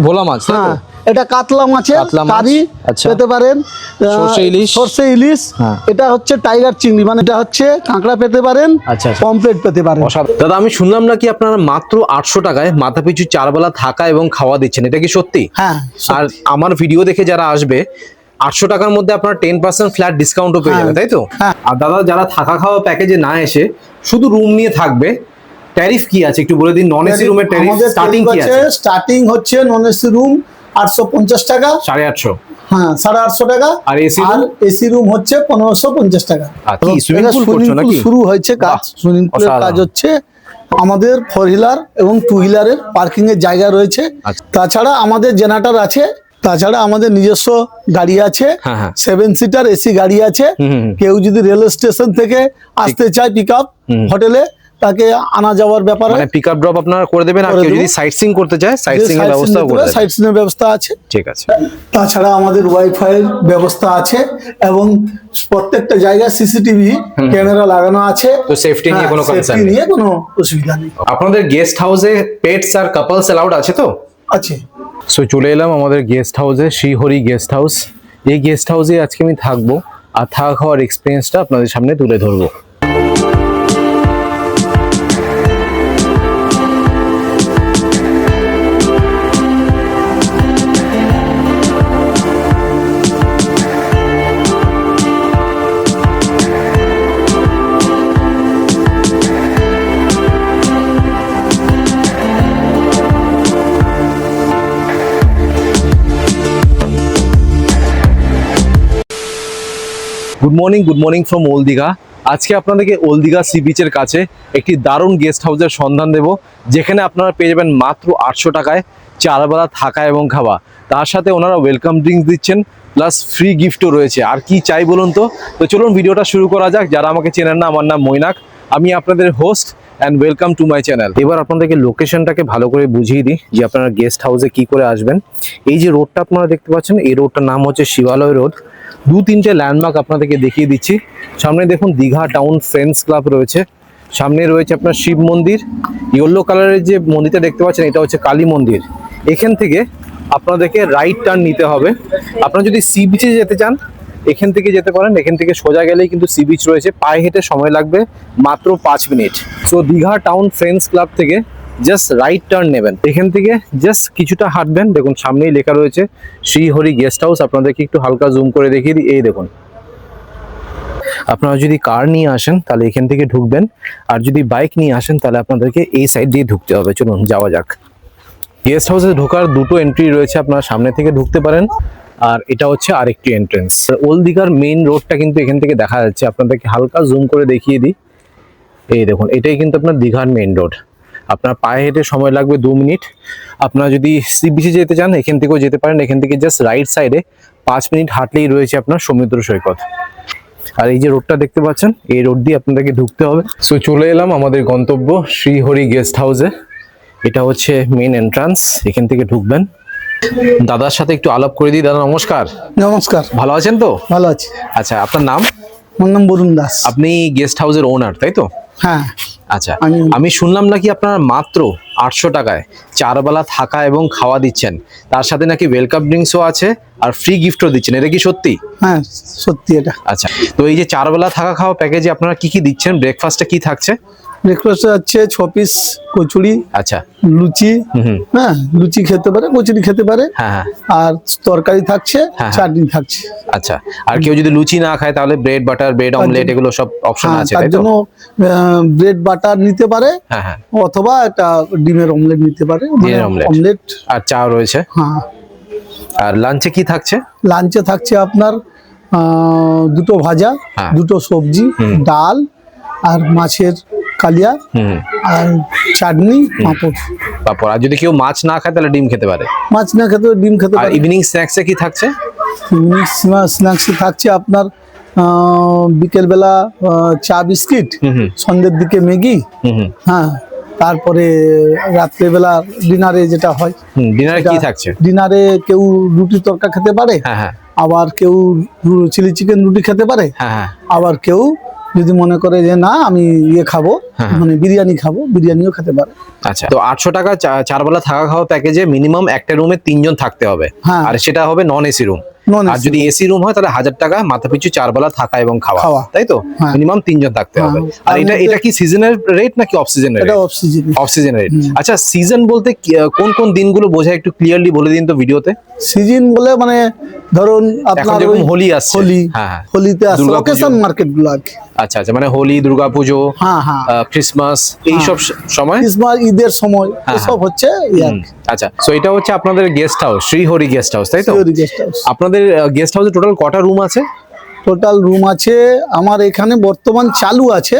ভোলা মাছ হ্যাঁ এটা কাতলা মাছের কারি আচ্ছা। পেতে পারেন সর্ষে ইলিশ। সর্ষে ইলিশ হ্যাঁ। এটা হচ্ছে টাইগার চিংড়ি মানে এটা হচ্ছে কাঁকড়া পেতে পারেন আচ্ছা, আচ্ছা। পমপ্লেট পেতে পারেন। দাদা আমি শুনলাম নাকি আপনারা মাত্র আটশো টাকায় মাথা পিছু চারবেলা থাকা এবং খাওয়া দিচ্ছেন এটা কি সত্যি হ্যাঁ আর আমার ভিডিও দেখে যারা আসবে আটশো টাকার মধ্যে আপনার টেন পার্সেন্ট ফ্ল্যাট ডিসকাউন্টও পেয়ে হ্যাঁ। যাবে তাই তো হ্যাঁ। আর দাদা যারা থাকা খাওয়া প্যাকেজে না এসে শুধু রুম নিয়ে থাকবে ট্যারিফ কি আছে একটু বলে দিন নন এসি রুমের ট্যারিফ স্টার্টিং কি আছে স্টার্টিং হচ্ছে নন এসি রুম আটশো পঞ্চাশ টাকা সাড়ে আটশো হ্যাঁ সাড়ে আটশো টাকা আর room? আর এসি রুম হচ্ছে পনেরোশো পঞ্চাশ টাকা আর কি, এটা pool করছ নাকি? শুরু হয়েছে কাজ সুইমিং পুলের কাজ হচ্ছে আমাদের ফোর হুইলার এবং টু হুইলারের পার্কিং এর জায়গা রয়েছে আচ্ছা। তাছাড়া আমাদের জেনারেটর আছে তাছাড়া আমাদের নিজস্ব গাড়ি আছে। সেভেন সিটার এসি গাড়ি আছে। কেউ যদি রেল স্টেশন থেকে আসতে চায় পিক আপ। হোটেলে তাকে আনা যাওয়ার ব্যাপারে মানে পিক আপ ড্রপ আপনারা করে দেবেন আর কেউ যদি সাইট সিং করতে চায় সাইট সিং এর ব্যবস্থাও করে দেবেন। সাইট এর ব্যবস্থা আছে। ঠিক আছে। তাছাড়া আমাদের ওয়াইফাই এর ব্যবস্থা আছে এবং প্রত্যেকটা জায়গায় সিসিটিভি ক্যামেরা লাগানো আছে। তো সেফটি নিয়ে হ্যাঁ, কোনো নেই। নিয়ে কোনো অসুবিধা নেই। আপনাদের গেস্ট হাউসে পেটস আর কাপলস অ্যালাউড আছে তো? আছে। সো চলে এলাম আমাদের গেস্ট হাউসে শ্রীহরি গেস্ট হাউস এই গেস্ট হাউসে আজকে আমি থাকব আর থাকা খাওয়ার এক্সপিরিয়েন্সটা আপনাদের সামনে তুলে ধরবো। Good morning good morning from old Digha আজকে আপনাদেরকে ওল দীঘা সি বিচের কাছে একটি দারুণ গেস্ট হাউসের সন্ধান দেব, যেখানে আপনারা পেয়ে যাবেন মাত্র আটশো টাকায় চারবেলা থাকা এবং খাওয়া। তার সাথে ওনারা ওয়েলকাম ড্রিঙ্কস দিচ্ছেন প্লাস ফ্রি গিফটও রয়েছে। আর কি চাই বলুন তো? তো চলুন ভিডিওটা শুরু করা যাক। যারা আমাকে চেনেন না, আমার নাম মৈনাক। আমি আপনাদের host and welcome to my channel এবার আপনাদেরকে লোকেশনটাকে ভালো করে বুঝিয়ে দিই, যে আপনারা গেস্ট হাউসে কি করে আসবেন। এই যে রোডটা আপনারা দেখতে পাচ্ছেন, এই রোডটার নাম হচ্ছে শিবালয় রোড দু তিনটে ল্যান্ডমার্ক আপনাদেরকে দেখিয়ে দিচ্ছি। সামনে দেখুন দীঘা টাউন ফ্রেন্ডস ক্লাব রয়েছে। সামনে রয়েছে আপনার শিব মন্দির। ইয়েলো কালারের যে মন্দিরটা দেখতে পাচ্ছেন, এটা হচ্ছে কালী মন্দির। এখান থেকে আপনাদেরকে রাইট টার্ন নিতে হবে। আপনারা যদি সি বিচে যেতে চান, এখান থেকে যেতে পারেন। এখান থেকে সোজা গেলেই কিন্তু সি বিচ রয়েছে। পায়ে হেঁটে সময় লাগবে মাত্র পাঁচ minute. So Digha town friends club থেকে জাস্ট রাইট টার্ন নেবেন। এখান থেকে জাস্ট কিছুটা হাঁটবেন। দেখুন, সামনেই লেখা রয়েছে, শ্রীহরি গেস্ট হাউস আপনাদেরকে একটু হালকা জুম করে দেখিয়ে দিই। এই দেখুন। আপনারা যদি কার নিয়ে আসেন, তাহলে এখান থেকে ঢুকবেন। আর যদি বাইক নিয়ে আসেন, তাহলে আপনাদেরকে এই সাইড দিয়ে ঢুকতে হবে। চলুন, যাওয়া যাক। গেস্ট হাউসে ঢোকার দুটো এন্ট্রি রয়েছে। আপনারা সামনে থেকে ঢুকতে পারেন। আর এটা হচ্ছে আরেকটি এন্ট্রেন্স ওল্ড দীঘার মেইন রোডটা কিন্তু এখান থেকে দেখা যাচ্ছে। আপনাদেরকে হালকা জুম করে দেখিয়ে দিই। এই দেখুন, এটাই কিন্তু আপনার দীঘার মেইন রোড আপনার পায়ে হেঁটে সময় লাগবে দু মিনিট। আপনারা যদি সি বিচে যেতে চান এখান থেকেও যেতে পারেন। এখান থেকে জাস্ট রাইট সাইডে পাঁচ মিনিট হাঁটলেই রয়েছে আপনার সমুদ্র সৈকত। আর এই যে রোডটা দেখতে পাচ্ছেন এই রোড দিয়ে আপনাদেরকে ঢুকতে হবে। সো চলে এলাম আমাদের গন্তব্য শ্রীহরি গেস্ট হাউসে এটা হচ্ছে মেন এন্ট্রান্স এখান থেকে ঢুকবেন। দাদার সাথে একটু আলাপ করে দিই। দাদা নমস্কার। নমস্কার। ভালো আছেন তো? ভালো আছি। আচ্ছা আপনার নাম? আমার নাম বরুণ দাস। আপনি গেস্ট হাউসের ওনার তাই তো? হ্যাঁ। আচ্ছা আমি- শুনলাম নাকি আপনারা মাত্র আটশো টাকায় চারবেলা থাকা এবং খাওয়া দিচ্ছেন। তার সাথে নাকি ওয়েলকাম ড্রিঙ্কসও আছে আর ফ্রি গিফটও দিচ্ছেন। এটা কি সত্যি? হ্যাঁ সত্যি এটা। আচ্ছা তো এই যে চারবেলা থাকা খাওয়া প্যাকেজে আপনারা কি কি দিচ্ছেন? ব্রেকফাস্টটা কি থাকছে? ব্রেকফাস্ট হচ্ছে ছ পিস কচুরি আচ্ছা। লুচি হ্যাঁ লুচি খেতে পারে কচুরি খেতে পারে। হ্যাঁ হ্যাঁ। আর তরকারি থাকছে হ্যাঁ। চাটনি থাকছে। আচ্ছা আর কেউ যদি লুচি না খায় তাহলে ব্রেড বাটার ব্রেড অমলেট এগুলো সব অপশন আছে তার জন্য ব্রেড বাটার নিতে পারে অথবা একটা ডিমের অমলেট নিতে পারে। অমলেট আর চা রয়েছে? হ্যাঁ। আর লাঞ্চে কি থাকছে? লাঞ্চে থাকছে আপনার দুটো ভাজা। দুটো সবজি ডাল আর মাছের কালিয়া আর চাটনি পাঁপড়। তারপর আর যদি কেউ মাছ না খায় তাহলে ডিম খেতে পারে। মাছ না খেতে ডিম খেতে আর পারে। ইভিনিং স্ন্যাক্সে কি থাকছে? ইভিনিং স্ন্যাক্সে থাকছে আপনার বিকেলবেলা চা বিস্কিট সন্ধ্যের দিকে ম্যাগি হ্যাঁ তারপরে রাত্রেবেলা ডিনারে যেটা হয় হুম ডিনারে কি থাকছে? ডিনারে কেউ রুটি তরকা খেতে পারে হ্যাঁ হ্যাঁ। আবার কেউ চিলি চিকেন রুটি খেতে পারে হ্যাঁ হ্যাঁ। আবার কেউ যদি মনে করে যে না আমি ইয়ে খাব হ্যাঁ। মানে বিরিয়ানি খাব বিরিয়ানিও খেতে পারে আচ্ছা তো আটশো টাকা চারবেলা চার বেলা থাকা খাওয়া প্যাকেজে মিনিমাম একটা রুমে তিনজন থাকতে হবে হ্যাঁ। আর সেটা হবে নন এসি রুম আর যদি এসি রুম হয় তাহলে হাজার টাকা মাথা পিছু চার বেলা থাকা এবং খাওয়া। তাই তো? হ্যাঁ। মিনিমাম তিনজন থাকতে হ্যাঁ। হবে। আর এটা এটা কি সিজনের রেট নাকি অফ সিজনের এটা rate off season off rate আচ্ছা সিজন বলতে কোন কোন দিনগুলো বোঝায় একটু ক্লিয়ারলি বলে দিন তো ভিডিওতে সিজন বলে মানে ধরুন আপনার হোলি আসছে। হোলি হ্যাঁ হ্যাঁ। হোলিতে আসছে। অকেশন মার্কেটগুলো আর আচ্ছা আচ্ছা মানে হোলি দুর্গাপুজো হ্যাঁ হ্যাঁ। ক্রিসমাস এইসব স- সময়? ক্রিসমাস ঈদের সময় হ্যাঁ, এসব হচ্ছে ইয়ে কি। আচ্ছা তো এটা হচ্ছে আপনাদের guest house Srihari guest house তাই তো? guest house। আপনাদের গেস্ট হাউসে টোটাল কটা রুম আছে? টোটাল রুম আছে আমার এখানে বর্তমান চালু আছে।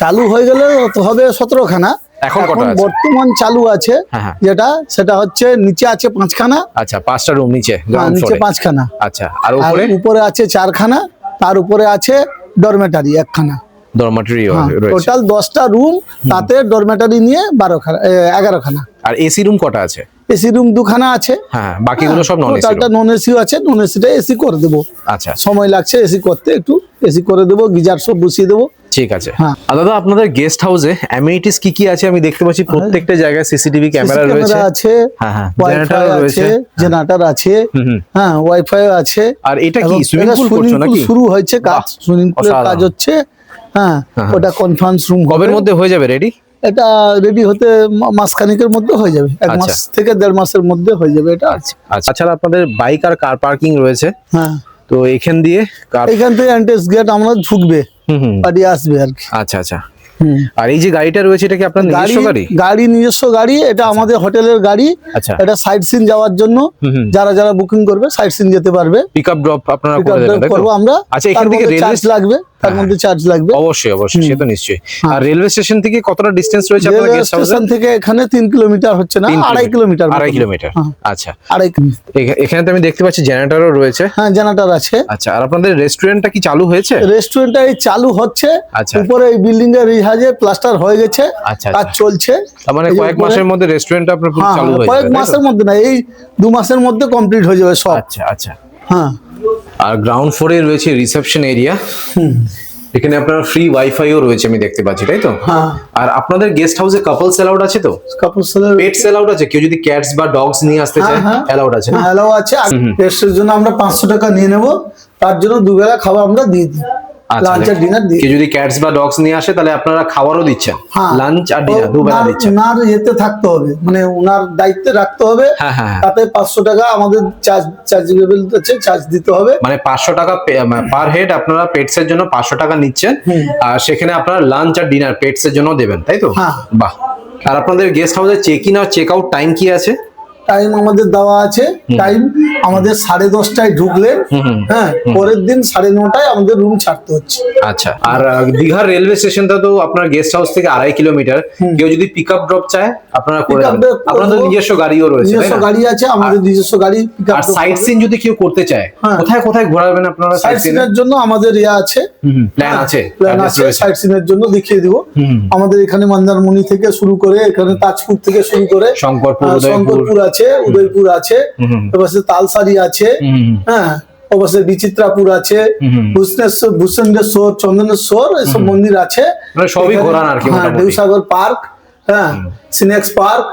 চালু হয়ে গেলে হবে সতেরো খানা এখন কটা আছে? বর্তমান চালু আছে হ্যাঁ, হ্যাঁ। যেটা সেটা হচ্ছে নিচে আছে পাঁচখানা। আচ্ছা পাঁচটা রুম নিচে আর নিচে পাঁচখানা। আচ্ছা আর আর উপরে উপরে আছে চারখানা তার উপরে আছে ডরমেটারি একখানা। ডরমাটরি রয়েছে। টোটাল দশটা রুম তাতে ডরমেটারি নিয়ে বারো খানা এগারো খানা আর এসি রুম কটা আছে? এসি রুম দুখানা আছে। হ্যাঁ বাকিগুলো সব নন এসি টোটালটা নন এসিও আছে নন এসিটা এসি করে দেবো। আচ্ছা। সময় লাগছে এসি করতে একটু এসি করে দেবো গিজার সব বসিয়ে দেবো। ঠিক আছে। হ্যাঁ। আর দাদা আপনাদের গেস্ট হাউসে অ্যামিনিটিস কি কি আছে? আমি দেখতে পাচ্ছি প্রত্যেকটা জায়গায় সিসিটিভি ক্যামেরা রয়েছে। ক্যামেরা আছে হ্যাঁ হ্যাঁ জেনারেটর আছে জেনারেটর আছে। হ্যাঁ ওয়াইফাই আছে। আর এটা কি সুইমিং পুল করছ নাকি? শুরু হয়েছে কাজ। সুইমিং পুলের কাজ হচ্ছে। হ্যাঁ হ্যাঁ। ওটা কনফারেন্স রুম কবের মধ্যে হয়ে যাবে? রেডি এটা রেডি হতে মাসখানেকের মধ্যে হয়ে যাবে। এক আচ্ছা। মাস থেকে দেড় মাসের মধ্যে হয়ে যাবে এটা। আচ্ছা তাছাড়া আপনাদের বাইক আর কার পার্কিং রয়েছে। হ্যাঁ। তো এখান দিয়ে এখান থেকে এন্ট্রেন্স গেট আমরা ঢুকবে গাড়ি আসবে আর কি। আচ্ছা আচ্ছা। আর এই যে গাড়িটা রয়েছে এটা কি আপনার নিজস্ব গাড়ি? গাড়ি নিজস্ব গাড়ি এটা আমাদের হোটেলের গাড়ি। আচ্ছা। এটা সাইড সিন যাওয়ার জন্য যারা যারা বুকিং করবে সাইড সিন যেতে পারবে। পিক আপ ড্রপ আপনারা করে দেবেন? করব আমরা। আচ্ছা এখান থেকে রেলওয়ে লাগবে। তার হ্যাঁ, মধ্যে চার্জ লাগবে। অবশ্যই অবশ্যই সে তো নিশ্চয়ই। আর রেলওয়ে স্টেশন থেকে কতটা ডিস্টেন্স রয়েছে আপনার রেলওয়ে গেস্ট স্টেশন থেকে এখানে তিন কিলোমিটার হচ্ছে না আড়াই কিলোমিটার আড়াই মতো। কিলোমিটার হ্যাঁ, আচ্ছা। আড়াই এখানে তো আমি দেখতে পাচ্ছি জেনারেটরও রয়েছে। হ্যাঁ জেনারেটর আছে। আচ্ছা আর আপনাদের রেস্টুরেন্টটা কি চালু হয়েছে? রেস্টুরেন্টটা এই চালু হচ্ছে। আচ্ছা। উপরে এই বিল্ডিং এর রিহাজে প্লাস্টার হয়ে গেছে। আচ্ছা, কাজ আচ্ছা। চলছে। তার মানে কয়েক মাসের মধ্যে রেস্টুরেন্টটা আপনার হ্যাঁ চালু হয়ে যাবে তো? মাসের মধ্যে না এই দু মাসের মধ্যে কমপ্লিট হয়ে যাবে সব। আচ্ছা আচ্ছা। হ্যাঁ। আর গ্রাউন্ড ফ্লোরে রয়েছে রিসেপশন এরিয়া এখানে আপনার ফ্রি ওয়াইফাইও রয়েছে আমি দেখতে পাচ্ছি তাই তো? হ্যাঁ। আর আপনাদের গেস্ট হাউসে কাপলস অ্যালাউড আছে তো? কাপলস এলাউড পেটস অ্যালাউড আছে? কেউ যদি ক্যাটস বা ডগস নিয়ে আসতে হ্যাঁ, চায়। অ্যালাউড আছে হ্যালো আছে। টেস্টের জন্য আমরা পাঁচশো টাকা নিয়ে নেব। তার জন্য দুবেলা খাবার আমরা দিয়ে দিই। আচ্ছা, ডিনার দিই যদি ক্যাটস বা ডগস নিয়ে আসে তাহলে আপনারা খাবারও দিচ্ছেন। হ্যাঁ। লাঞ্চ আর ডিনার দুবেলা দিচ্ছেন। ওনার ইয়েতে থাকতে হবে। মানে ওনার দায়িত্বে রাখতে হবে। হ্যাঁ হ্যাঁ হ্যাঁ। তাতে পাঁচশো টাকা আমাদের চার্জ চার্জেবল আছে চার্জ দিতে হবে। মানে পাঁচশো টাকা পার হেড আপনারা পেটস এর জন্য পাঁচশো টাকা নিচ্ছেন। আর সেখানে আপনারা লাঞ্চ আর ডিনার পেটস এর জন্য দেবেন তাই তো? হ্যাঁ। বাহ। আর আপনাদের গেস্ট হাউসে চেক ইন আর চেক আউট টাইম কি আছে? টাইম আমাদের দেওয়া আছে। টাইম আমাদের সাড়ে দশটায় ঢুকলে হ্যাঁ পরের দিন সাড়ে নটায় আমাদের রুম ছাড়তে হচ্ছে। আচ্ছা আর দীঘার রেলওয়ে স্টেশনটা তো আপনার গেস্ট হাউস থেকে আড়াই কিলোমিটার কেউ যদি পিক আপ ড্রপ চায় আপনারা করে আপনাদের নিজস্ব গাড়িও রয়েছে নিজস্ব গাড়ি আছে আমাদের নিজস্ব গাড়ি আর সাইট সিন যদি কেউ করতে চায় হ্যাঁ। কোথায় কোথায় ঘোরাবেন আপনারা সাইট সাইট সিন সিনের জন্য আমাদের ইয়ে আছে। প্ল্যান আছে প্ল্যান আছে। সাইট সিনের জন্য দেখিয়ে দিব। আমাদের এখানে মন্দারমণি থেকে শুরু করে এখানে তাজপুর থেকে শুরু করে শঙ্করপুর, শঙ্করপুর আছে উদয়পুর আছে হুম। তালসারি আছে হ্যাঁ অবশ্যই বিচিত্রাপুর আছে ভূষণেশ্বর ভূষণেশ্বর চন্দনেশ্বর এসব মন্দির আছে। মানে সবই ঘোরান আর কি হ্যাঁ। দেবসাগর পার্ক হ্যাঁ সিনেক্স পার্ক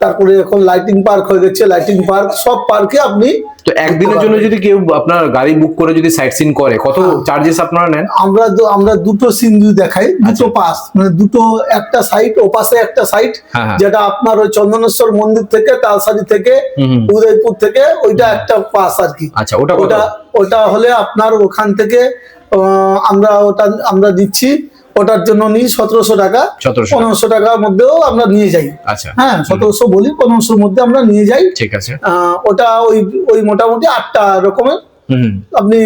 তারপরে এখন লাইটিং পার্ক হয়ে গেছে লাইটিং পার্ক সব পার্কে আপনি তো একদিনের জন্য যদি কেউ আপনার গাড়ি বুক করে যদি সাইট সিন করে কত হ্যাঁ। চার্জেস আপনারা নেন আমরা আমরা দুটো সিন ভিউ দেখাই দুটো আচ্ছা। পাস মানে দুটো একটা সাইট ও পাশে একটা সাইট হ্যাঁ, হ্যাঁ। যেটা আপনার ওই চন্দনেশ্বর মন্দির থেকে তালসারি থেকে। উদয়পুর থেকে ওইটা একটা পাস আর কি আচ্ছা ওটা ওটা ওটা হলে আপনার ওখান থেকে আমরা ওটা আমরা দিচ্ছি ওটার জন্য নিই সতেরোশো টাকা। পনেরোশো টাকার মধ্যেও আমরা নিয়ে যাই। আচ্ছা। হ্যাঁ সতেরোশো বলি পনেরোশোর মধ্যে আমরা নিয়ে যাই। ঠিক আছে। ওটা ওই ওই মোটামুটি আটটা রকমের। হুম। আপনি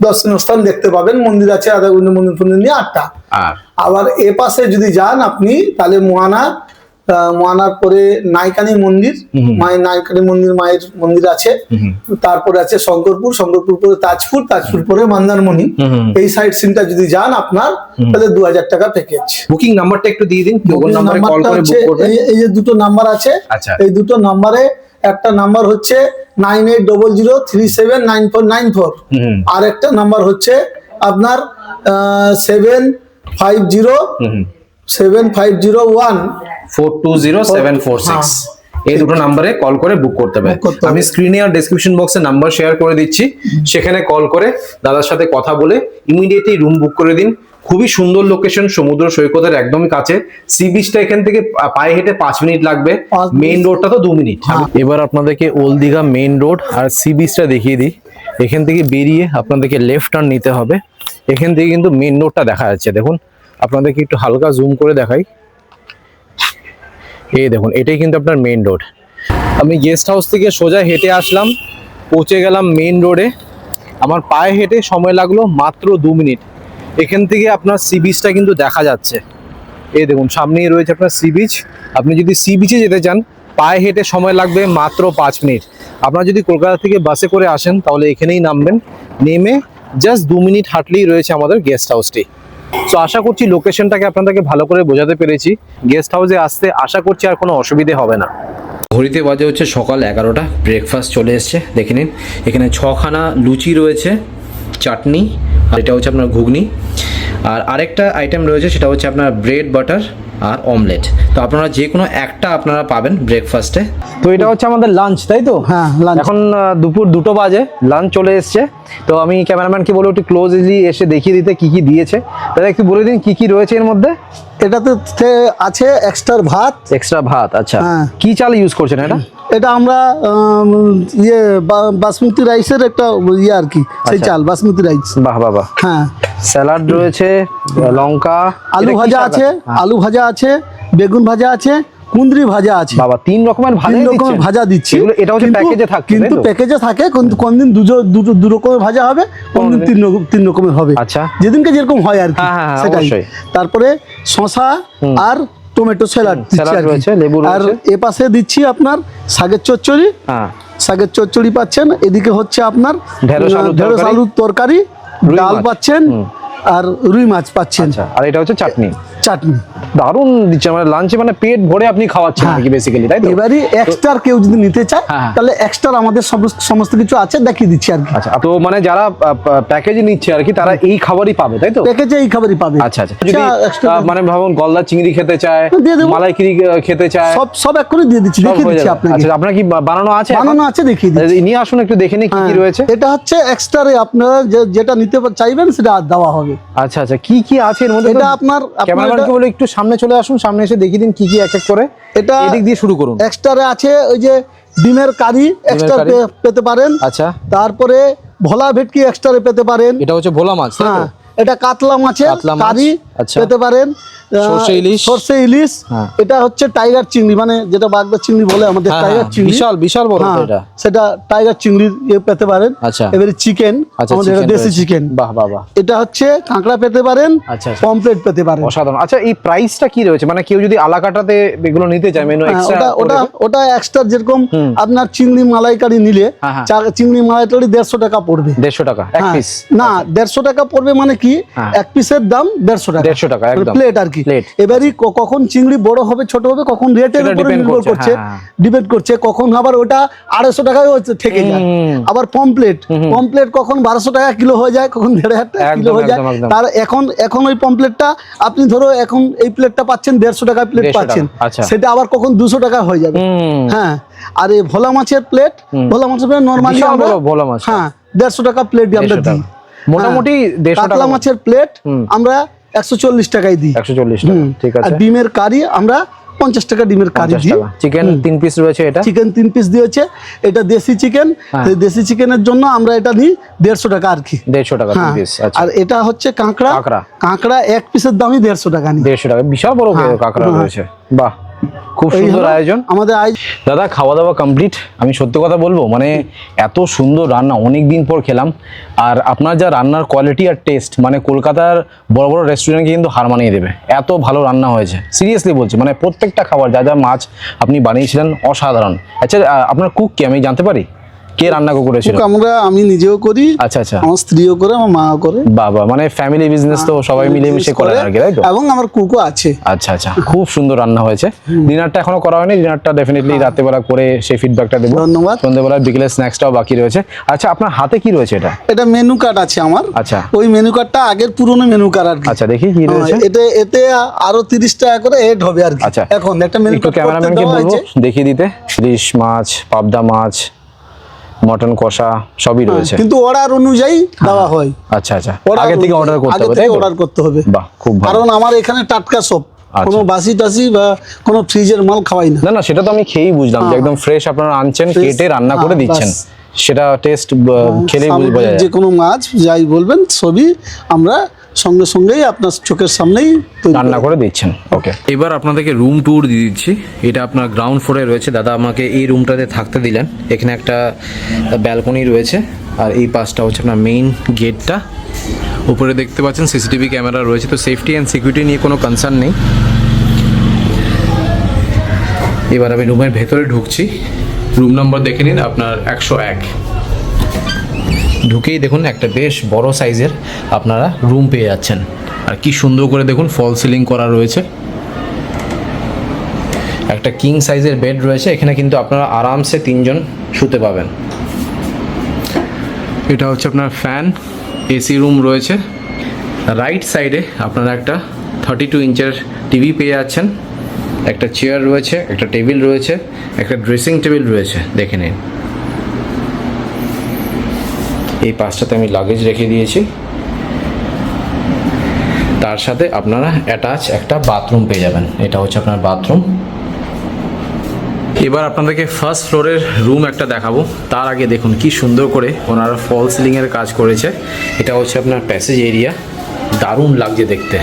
দর্শনীয় স্থান দেখতে পাবেন। মন্দির আছে আধা ঘণ্টা মন্দির ফন্দির নিয়ে আটটা। আবার এ পাশে যদি যান আপনি তাহলে মোয়ানা আহ, মোয়ানার পরে নাইকানি মন্দির মায়ের নাইকানি মন্দির মায়ের মন্দির আছে। তারপরে আছে শঙ্করপুর শঙ্করপুর পরে তাজপুর তাজপুর পরে মন্দারমণি। এই সাইড সিনটা যদি যান আপনার তাহলে দু হাজার টাকা প্যাকেজ বুকিং নাম্বারটা একটু দিয়ে দিন নাম্বারটা হচ্ছে এই- এই যে দুটো নাম্বার আছে আচ্ছা। এই দুটো নাম্বারে একটা নাম্বার হচ্ছে nine eight double zero three seven nine four nine four আর একটা নাম্বার হচ্ছে আপনার seven five zero seven five zero one four two zero seven four six এই দুটো নাম্বারে কল করে বুক করতে হবে। আমি স্ক্রিনে আর ডিসক্রিপশন বক্সে নাম্বার শেয়ার করে দিচ্ছি। সেখানে কল করে দাদার সাথে কথা বলে ইমিডিয়েটলি রুম বুক করে দিন। খুবই সুন্দর লোকেশন সমুদ্র সৈকতের একদমই কাছে। সি বিচটা এখান থেকে পায়ে হেঁটে পাঁচ মিনিট লাগবে। মেইন রোডটা তো দু মিনিট। হ্যাঁ। এবার আপনাদেরকে ওল্ড দীঘা মেইন রোড আর সি বিচটা দেখিয়ে দিই। এখান থেকে বেরিয়ে আপনাদেরকে লেফট টার্ন নিতে হবে। এখান থেকে কিন্তু মেইন রোডটা দেখা যাচ্ছে। দেখুন আপনাদেরকে একটু হালকা জুম করে দেখাই। এই দেখুন, এটাই কিন্তু আপনার মেইন রোড আমি গেস্ট হাউস থেকে সোজা হেঁটে আসলাম, পৌঁছে গেলাম মেইন রোডে আমার পায়ে হেঁটে সময় লাগল মাত্র দু মিনিট। এখান থেকে আপনার সি বিচটা কিন্তু দেখা যাচ্ছে। এই দেখুন, সামনেই রয়েছে আপনার সি বিচ আপনি যদি সি বিচে যেতে চান, পায়ে হেঁটে সময় লাগবে মাত্র পাঁচ মিনিট। আপনারা যদি কলকাতা থেকে বাসে করে আসেন, তাহলে এখানেই নামবেন। নেমে জাস্ট দু মিনিট হাঁটলেই রয়েছে আমাদের গেস্ট হাউসটি সো আশা করছি লোকেশনটাকে আপনাদেরকে ভালো করে বোঝাতে পেরেছি। গেস্ট হাউসে আসতে আশা করছি আর কোনো অসুবিধে হবে না। ঘড়িতে বাজে হচ্ছে সকাল এগারোটা ব্রেকফাস্ট চলে এসছে, দেখে নিন। এখানে ছখানা লুচি রয়েছে, চাটনি, আর এটা হচ্ছে আপনার ঘুগনি। আর আরেকটা আইটেম রয়েছে, সেটা হচ্ছে আপনার ব্রেড বাটার আর অমলেট। তো আপনারা যে কোনো একটা আপনারা পাবেন ব্রেকফাস্টে তো এটা হচ্ছে আমাদের লাঞ্চ তাই তো? হ্যাঁ, lunch। এখন দুপুর দুটো বাজে লাঞ্চ চলে এসছে। তো আমি ক্যামেরাম্যানকে বলে একটু ক্লোজলি এসে দেখিয়ে দিতে কি কি দিয়েছে। দাদা একটু বলে দিন কি কি রয়েছে এর মধ্যে। এটাতে আছে এক্সট্রা ভাত। এক্সট্রা ভাত আচ্ছা। হ্যাঁ। কি চাল ইউজ করছেন এটা? এটা আমরা ইয়ে বা- বাসমতি রাইসের একটা ইয়ে আর কি সেই আচ্ছা। চাল বাসমতি রাইস বাহ বাহ বাহ। হ্যাঁ। স্যালাড রয়েছে লঙ্কা আলু ভাজা আছে হ্যাঁ। আলু ভাজা আছে বেগুন ভাজা আছে কুন্দ্রি ভাজা আছে। বাবা তিন রকমের ভাজা তিন রকমের ভাজা দিচ্ছি। এটা হচ্ছে প্যাকেজে তাই কিন্তু প্যাকেজে থাকে কিন্তু কোনদিন দুটো দুটো দু রকমের ভাজা হবে কোনদিন তিন রকম তিন রকমের হবে। আচ্ছা। যেদিনকে যেরকম হয় আর কি হ্যাঁ, হ্যাঁ, সেটাই। তারপরে শশা আর টমেটো স্যালাড দিচ্ছি আর কি। রয়েছে, লেবু আর এ পাশে দিচ্ছি আপনার শাকের চচ্চড়ি। হ্যাঁ। শাকের চচ্চড়ি পাচ্ছেন এদিকে হচ্ছে আপনার ঢেঁড়স আলুর তরকারি। ডাল পাচ্ছেন আর রুই মাছ পাচ্ছেন। আচ্ছা আর এটা হচ্ছে চাটনি। চাটনি। দারুণ দিচ্ছে মানে লাঞ্চে মানে পেট ভরে আপনি খাওয়াচ্ছেন হ্যাঁ। আর কি বেসিক্যালি তাই তো? এবারে এক্সট্রা কেউ যদি নিতে চায় হ্যাঁ, হ্যাঁ। তাহলে এক্সট্রা আমাদের সমস্ত কিছু আছে দেখিয়ে দিচ্ছি আর কি। আচ্ছা তো মানে যারা প্যাকেজে নিচ্ছে আর কি তারা এই খাবারই পাবে তাই তো? প্যাকেজে এই খাবারই পাবে। আচ্ছা আচ্ছা। যদি মানে ভাবুন গলদা চিংড়ি খেতে চায় দিয়ে দেবো। মালাই চিংড়ি আহ, খেতে চায়। সব সব এক করে দিয়ে দিচ্ছি দেখিয়ে দিচ্ছি আপনাকে। আচ্ছা আপনার কি বানানো আছে বানানো আছে দেখিয়ে দিচ্ছি। নিয়ে আসুন একটু দেখে নিই কি কি রয়েছে। এটা হচ্ছে এক্সট্রা আপনারা যেটা নিতে চাইবেন সেটা দেওয়া হবে। আচ্ছা আচ্ছা। কি কি আছে এর মধ্যে? এটা আপনার আপনার বলে একটু সামনে চলে আসুন সামনে এসে দেখিয়ে দিন কি কি এক এক করে। এটা এদিক দিয়ে শুরু করুন। এক্সট্রা আছে ওই যে ডিমের কারি এক্সট্রা পেতে পারেন। আচ্ছা। তারপরে ভোলা ভেটকি এক্সট্রা পেতে পারেন। এটা হচ্ছে ভোলা মাছ হ্যাঁ এটা কাতলা মাছের কারি। পেতে পারেন। সর্ষে ইলিশ। সর্ষে ইলিশ। হ্যাঁ। এটা হচ্ছে টাইগার চিংড়ি মানে যেটা বাগদা চিংড়ি বলে আমাদের হ্যাঁ, টাইগার হ্যাঁ, চিংড়ি। বিশাল বিশাল বড় এটা। সেটা টাইগার ইয়ে পেতে পারেন। আচ্ছা। এবারে চিকেন আচ্ছা আমাদের দেশি চিকেন। বাহ বাহ বাহ। এটা হচ্ছে কাঁকড়া পেতে পারেন আচ্ছা, আচ্ছা। পেতে পারেন। অসাধারণ। আচ্ছা এই প্রাইসটা কি রয়েছে? মানে কেউ যদি আলাকাটাতে এগুলো নিতে চায় মেনু এক্সট্রা ওটা ওটা এক্সট্রা যেরকম আপনার চিংড়ি মালাইকারি নিলে। চিংড়ি মালাইকারি দেড়শো টাকা পড়বে। দেড়শো টাকা এক পিস না দেড়শো টাকা পড়বে মানে কি। এক পিসের দাম দেড়শো টাকা। 150 টাকা, প্লেট আর কি। এবারই কখন চিংড়ি বড় হবে ছোট হবে কখন রেটের উপরে নির্ভর করছে, করছে হ্যাঁ, ডিপেন্ড করছে কখন আবার ওটা আড়াইশো টাকায় থেকে যায়। আবার পমপ্লেট পমপ্লেট কখন বারোশো টাকা কিলো হয়ে যায় কখন দেড় হাজার টাকা কিলো হয়ে যায়। তার এখন এখন ওই পমপ্লেটটা আপনি ধরো এখন এই প্লেটটা পাচ্ছেন দেড়শো টাকা প্লেট পাচ্ছেন। আচ্ছা। সেটা আবার কখন দুশো টাকা হয়ে যাবে। হ্যাঁ। আর এই ভোলা মাছের প্লেট ভোলা মাছের প্লেট নর্মালি আমরা ভোলা মাছ। হ্যাঁ দেড়শো টাকা প্লেট আমরা 150 দিই। মোটামুটি হ্যাঁ, 150 টাকা কাতলা মাছের প্লেট আমরা একশো চল্লিশ টাকায় দিই। একশো চল্লিশ। ঠিক আর আছে ডিমের কারি আমরা পঞ্চাশ টাকা ডিমের কারি দিই। চিকেন তিন পিস রয়েছে এটা? চিকেন তিন পিস দিয়েছে। এটা দেশি চিকেন। হ্যাঁ। দেশি চিকেনের জন্য আমরা এটা নিই দেড়শো টাকা আর কি। দেড়শো টাকা হ্যাঁ। আচ্ছা। আর এটা হচ্ছে কাঁকড়া। কাঁকড়া। কাঁকড়া এক পিসের দামই দেড়শো টাকা নিই। দেড়শো টাকা। বিশাল বড় হ্যাঁ, কাঁকড়া। রয়েছে। বাহ। খুব সুন্দর আয়োজন। আমাদের দাদা খাওয়া দাওয়া কমপ্লিট আমি সত্যি কথা বলব মানে এত সুন্দর রান্না অনেক দিন পর খেলাম। আর আপনার যা রান্নার কোয়ালিটি আর টেস্ট মানে কলকাতার বড় বড় রেস্টুরেন্টকে কিন্তু হার মানিয়ে দেবে। এত ভালো রান্না হয়েছে। সিরিয়াসলি বলছি মানে প্রত্যেকটা খাবার যা যা মাছ আপনি বানিয়েছিলেন অসাধারণ। আচ্ছা আপনার কুক কি? আমি জানতে পারি? কে রান্না করেছিল? আমরা আমি নিজেও করি আচ্ছা আচ্ছা। আমার স্ত্রীও করে আমার মাও করে। বাবা মানে ফ্যামিলি বিজনেস তো সবাই মিলেমিশে করে আর কি তাই এবং আমার কুকও আছে। আচ্ছা আচ্ছা খুব সুন্দর রান্না হয়েছে। ডিনারটা এখনও করা হয়নি ডিনারটা ডেফিনেটলি রাত্রেবেলা করে সেই ফিডব্যাকটা দেবো। ধন্যবাদ। সন্ধ্যেবেলা বিকেলের স্ন্যাক্সটাও বাকি রয়েছে। আচ্ছা আপনার হাতে কি রয়েছে এটা? এটা মেনু কার্ড আছে আমার। আচ্ছা। ওই মেনু কার্ডটা আগের পুরনো মেনু কার্ড আর কি। আচ্ছা দেখি কি রয়েছে। হ্যাঁ, এতে আরও তিরিশ টাকা করে এড হবে আর কি। আচ্ছা। এখন একটা মেনু একটু ক্যামেরাম্যানকে বলব দেখিয়ে দিতে। ইলিশ মাছ পাবদা মাছ মটন কষা সবই রয়েছে। কিন্তু অর্ডার অনুযায়ী দেওয়া হয়। আচ্ছা আচ্ছা। আগে থেকে অর্ডার করতে হবে তাই অর্ডার করতে হবে। বাহ খুব ভালো। কারণ আমার এখানে টাটকা সব। আচ্ছা। কোনো বাসি টাসি বা কোনো ফ্রিজের মাল খাওয়াই না। না না সেটা তো আমি খেয়েই বুঝলাম যে একদম ফ্রেশ আপনারা আনছেন হ্যাঁ। কেটে রান্না করে হ্যাঁ, দিচ্ছেন। সেটা টেস্ট খেলেই বুঝ- বোঝা যায়। যে কোনো মাছ যাই বলবেন সবই আমরা সঙ্গে সঙ্গেই আপনার চোখের সামনেই রান্না করে দিচ্ছেন। ওকে। এবার আপনাদেরকে রুম ট্যুর দিয়ে দিচ্ছি। এটা আপনার গ্রাউন্ড ফ্লোরে রয়েছে। দাদা আমাকে এই রুমটাতে থাকতে দিলেন। এখানে একটা ব্যালকনি রয়েছে। আর এই পাশটা হচ্ছে আপনার মেইন গেটটা উপরে দেখতে পাচ্ছেন সিসিটিভি ক্যামেরা রয়েছে। তো সেফটি অ্যান্ড সিকিউরিটি নিয়ে কোনো কনসার্ন নেই। এবার আমি রুমের ভেতরে ঢুকছি। রুম নম্বর দেখে নিন আপনার একশো এক। ঢুকেই দেখুন একটা বেশ বড় সাইজের আপনারা রুম পেয়ে যাচ্ছেন। আর কি সুন্দর করে দেখুন ফল সিলিং করা রয়েছে। একটা কিং সাইজের বেড রয়েছে, এখানে কিন্তু আপনারা আরামসে তিনজন শুতে পাবেন। এটা হচ্ছে আপনার ফ্যান এসি রুম রয়েছে। রাইট সাইডে আপনারা একটা থার্টি টু ইঞ্চের টিভি পেয়ে যাচ্ছেন। একটা চেয়ার রয়েছে, একটা টেবিল রয়েছে, একটা ড্রেসিং টেবিল রয়েছে, দেখে নিন। এই পাশটাতে আমি লাগেজ রেখে দিয়েছি। তার সাথে আপনারা অ্যাটাচ একটা বাথরুম পেয়ে যাবেন। এটা হচ্ছে আপনার বাথরুম এবার আপনাদেরকে ফার্স্ট ফ্লোরের রুম একটা দেখাবো। তার আগে দেখুন কি সুন্দর করে ওনারা ফল সিলিংয়ের কাজ করেছে। এটা হচ্ছে আপনার প্যাসেজ এরিয়া দারুণ লাগছে দেখতে।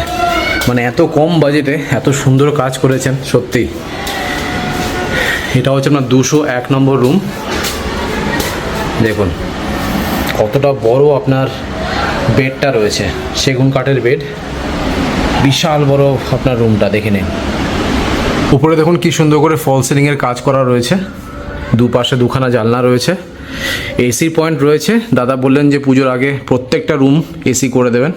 মানে এত কম বাজেটে এত সুন্দর কাজ করেছেন, সত্যি। এটা হচ্ছে আপনার দুশো এক নম্বর রুম দেখুন। কতটা বড় আপনার বেডটা রয়েছে? সেগুন কাঠের বেড। বিশাল বড় আপনার রুমটা, দেখে নিন। উপরে দেখুন কি সুন্দর করে ফল সিলিংয়ের কাজ করা রয়েছে। দুপাশে দুখানা জানলা রয়েছে। এসি পয়েন্ট রয়েছে। দাদা বললেন যে পুজোর আগে প্রত্যেকটা রুম এসি করে দেবেন।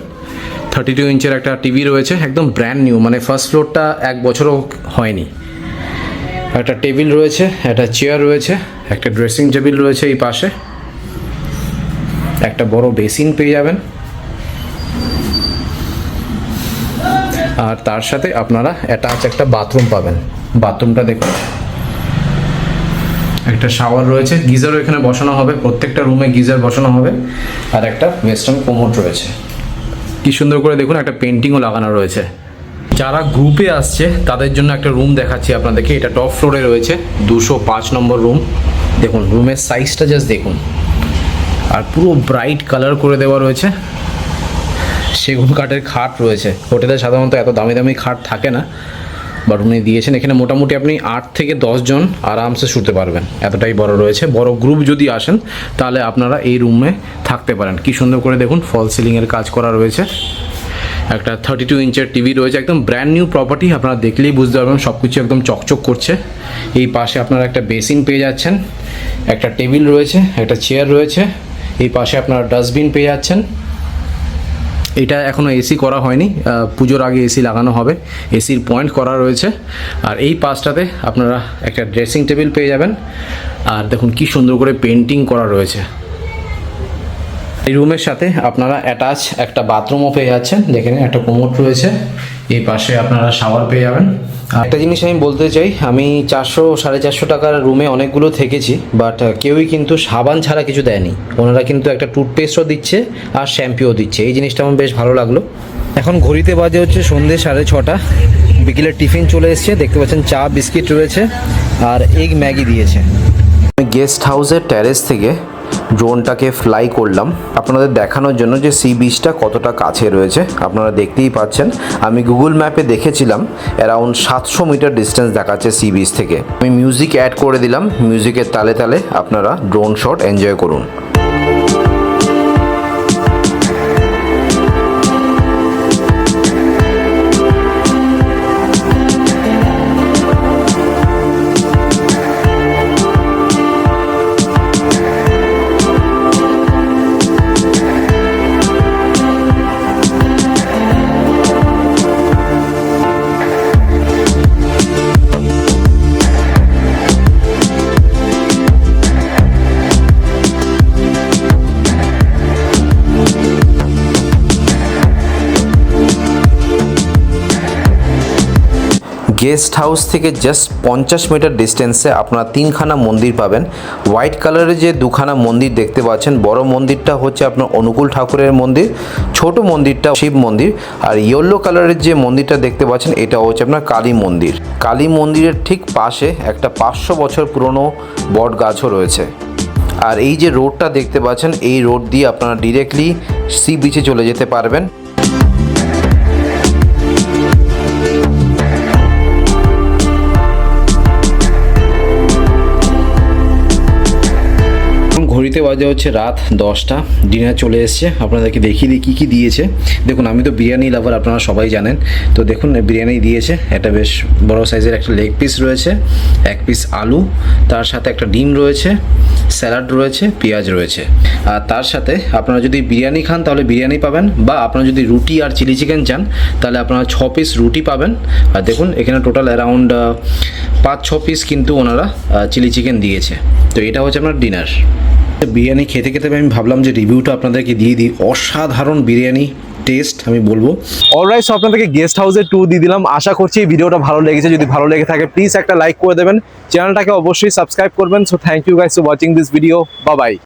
থার্টি টু ইঞ্চের একটা টিভি রয়েছে, একদম ব্র্যান্ড নিউ মানে ফার্স্ট ফ্লোরটা এক বছরও হয়নি। একটা টেবিল রয়েছে, একটা চেয়ার রয়েছে, একটা ড্রেসিং টেবিল রয়েছে এই পাশে। একটা বড় বেসিন পেয়ে যাবেন। আর তার সাথে আপনারা অ্যাটাচ একটা বাথরুম পাবেন। বাথরুমটা দেখুন। একটা শাওয়ার রয়েছে গিজারও এখানে বসানো হবে, প্রত্যেকটা রুমে গিজার বসানো হবে, আর একটা ওয়েস্টার্ন কোমোড রয়েছে। কি সুন্দর করে দেখুন, একটা পেন্টিংও লাগানো রয়েছে। যারা গ্রুপে আসছে, তাদের জন্য একটা রুম দেখাচ্ছি আপনাদেরকে, এটা টপ ফ্লোরে রয়েছে, দুশো পাঁচ নম্বর রুম দেখুন রুমের সাইজটা জাস্ট দেখুন। আর পুরো ব্রাইট কালার করে দেওয়া রয়েছে। সেগুন কাঠের খাট রয়েছে। হোটেলে সাধারণত এত দামি দামি খাট থাকে না বাট উনি দিয়েছেন। এখানে মোটামুটি আপনি আট থেকে জন আরামসে শুতে পারবেন। এতটাই বড় রয়েছে। বড় গ্রুপ যদি আসেন, তাহলে আপনারা এই রুমে থাকতে পারেন। কি সুন্দর করে দেখুন ফল সিলিংয়ের কাজ করা রয়েছে। একটা থার্টি টু ইঞ্চের টিভি রয়েছে, একদম ব্র্যান্ড নিউ প্রপার্টি আপনারা দেখলেই বুঝতে পারবেন সব কিছু একদম চকচক করছে। এই পাশে আপনারা একটা বেসিন পেয়ে যাচ্ছেন। একটা টেবিল রয়েছে, একটা চেয়ার রয়েছে। এই পাশে আপনারা ডাস্টবিন পেয়ে যাচ্ছেন। এটা এখনও এসি করা হয়নি পুজোর আগে এসি লাগানো হবে। এসির পয়েন্ট করা রয়েছে। আর এই পাশটাতে আপনারা একটা ড্রেসিং টেবিল পেয়ে যাবেন। আর দেখুন কি সুন্দর করে পেন্টিং করা রয়েছে। এই রুমের সাথে আপনারা অ্যাটাচ একটা বাথরুমও পেয়ে যাচ্ছেন। যেখানে একটা কোমোড রয়েছে। এই পাশে আপনারা শাওয়ার পেয়ে যাবেন। একটা জিনিস আমি বলতে চাই, আমি চারশো, সাড়ে চারশো টাকার রুমে অনেকগুলো থেকেছি বাট কেউই কিন্তু সাবান ছাড়া কিছু দেয়নি। ওনারা কিন্তু একটা টুথপেস্টও দিচ্ছে আর শ্যাম্পুও দিচ্ছে। এই জিনিসটা আমার বেশ ভালো লাগল। এখন ঘড়িতে বাজে হচ্ছে সন্ধ্যে সাড়ে ছটা। বিকেলে টিফিন চলে এসছে, দেখতে পাচ্ছেন চা, বিস্কিট রয়েছে আর এগ ম্যাগি দিয়েছে। গেস্ট হাউসের ট্যারেস থেকে ড্রোনটাকে ফ্লাই করলাম। আপনাদের দেখানোর জন্য যে সি বিচটা কতটা কাছে রয়েছে, আপনারা দেখতেই পাচ্ছেন। আমি গুগল ম্যাপে দেখেছিলাম অ্যারাউন্ড সাতশো মিটার ডিস্টেন্স দেখাচ্ছে সি বিচ থেকে। আমি মিউজিক অ্যাড করে দিলাম মিউজিকের তালে তালে আপনারা ড্রোন শট এনজয় করুন। গেস্ট হাউস থেকে জাস্ট পঞ্চাশ মিটার ডিস্টেন্সে আপনারা তিনখানা মন্দির পাবেন। হোয়াইট কালারের যে দুখানা মন্দির দেখতে পাচ্ছেন, বড় মন্দিরটা হচ্ছে আপনার অনুকূল ঠাকুরের মন্দির, ছোট মন্দিরটা শিব মন্দির, আর ইয়েলো কালারের যে মন্দিরটা দেখতে পাচ্ছেন, এটা হচ্ছে আপনার কালী মন্দির। কালী মন্দিরের ঠিক পাশে একটা পাঁচশো বছর পুরনো বট গাছও রয়েছে। আর এই যে রোডটা দেখতে পাচ্ছেন, এই রোড দিয়ে আপনারা ডিরেক্টলি সি বিচে চলে যেতে পারবেন। ঘড়িতে বাজে হচ্ছে রাত দশটা। ডিনার চলে এসছে। আপনাদেরকে দেখিয়ে দিই কী কী দিয়েছে। দেখুন, আমি তো বিরিয়ানি লাভার আপনারা সবাই জানেন। তো দেখুন বিরিয়ানি দিয়েছে। একটা বেশ বড় সাইজের একটা লেগ পিস রয়েছে, এক পিস আলু, তার সাথে একটা ডিম রয়েছে স্যালাড রয়েছে, পেঁয়াজ রয়েছে। আর তার সাথে আপনারা যদি বিরিয়ানি খান, তাহলে বিরিয়ানি পাবেন। বা আপনারা যদি রুটি আর চিলি চিকেন চান, তাহলে আপনারা ছ পিস রুটি পাবেন। আর দেখুন, এখানে টোটাল অ্যারাউন্ড পাঁচ ছ পিস কিন্তু ওনারা চিলি চিকেন দিয়েছে। তো এটা হচ্ছে আপনার ডিনার বিরিয়ানি খেতে খেতে আমি ভাবলাম যে রিভিউটা আপনাদেরকে দিয়ে দিই। অসাধারণ বিরিয়ানি টেস্ট আমি বলব। অলরাইট আপনাদেরকে গেস্ট হাউসে টু দিয়ে দিলাম। আশা করছি এই ভিডিওটা ভালো লেগেছে। যদি ভালো লেগে থাকে প্লিজ একটা লাইক করে দেবেন। চ্যানেলটাকে অবশ্যই সাবস্ক্রাইব করবেন। So thank you guys for watching this video বা বাই